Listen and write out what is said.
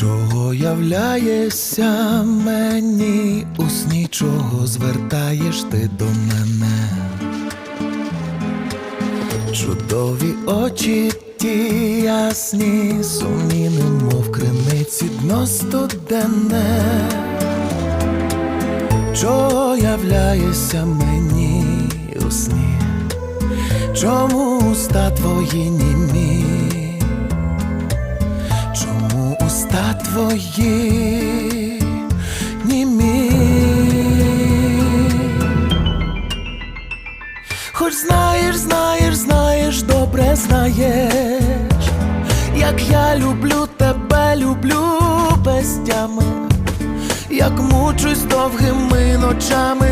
Чого являєшся мені у сні, чого звертаєш ти до мене? Чудові очі ті ясні, сумні, немов криниці, дно студенне. Чого являєшся мені у сні? Чому уста твої німі? Уста твої німі? Хоч знаєш, знаєш, знаєш, добре знаєш, як я люблю тебе, люблю без тями, як мучусь довгими ночами.